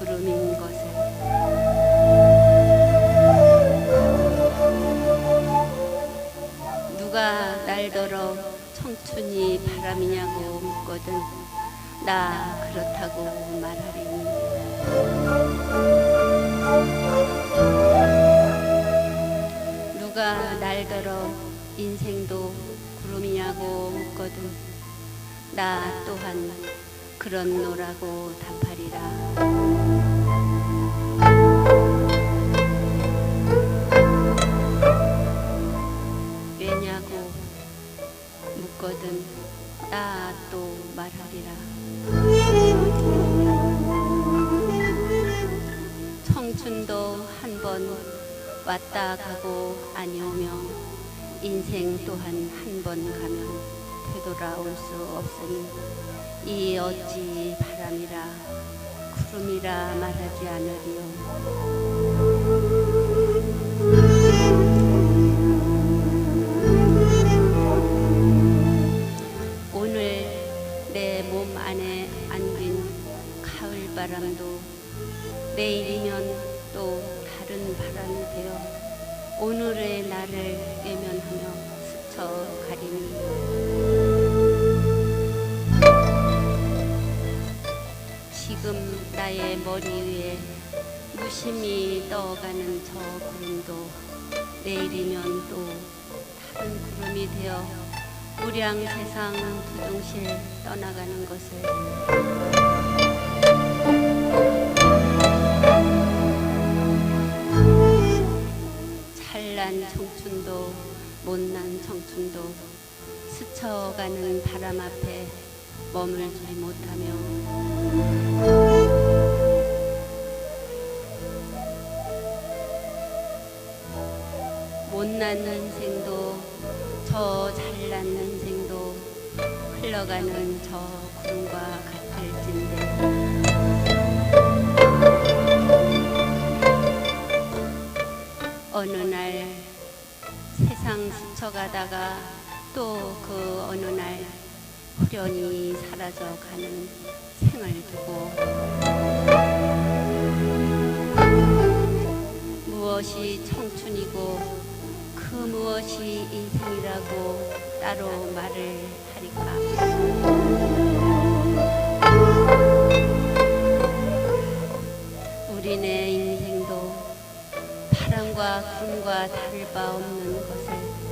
구름인 것을. 누가 날더러 청춘이 바람이냐고 묻거든 나 그렇다고 말하리니. 누가 날더러 인생도 구름이냐고 묻거든 나 또한 그런 노라고 답하리라. 왜냐고 묻거든 나 또 말하리라. 청춘도 한 번 왔다 가고 아니오며 인생 또한 한 번 가면 되돌아올 수 없으니 이 어찌 바람이라 구름이라 말하지 않으리요? 오늘 내 몸 안에 안긴 가을 바람도 내일이면 또 다른 바람이 되어 오늘의 나를 외면하며 스쳐 가리니 나의 머리 위에 무심히 떠가는 저 구름도 내일이면 또 다른 구름이 되어 우량 세상 두둥실 떠나가는 것을 찬란 청춘도 못난 청춘도 스쳐가는 바람 앞에 머물지 못하며 못난 인생도 저 잘난 인생도 흘러가는 저 구름과 같을진데 어느 날 세상 스쳐가다가 또 그 어느 날 후련히 사라져 가는 생을 두고 무엇이 청춘이고 그 무엇이 인생이라고 따로 말을 하리까? 우리네 인생도 바람과 구름과 다를 바 없는 것을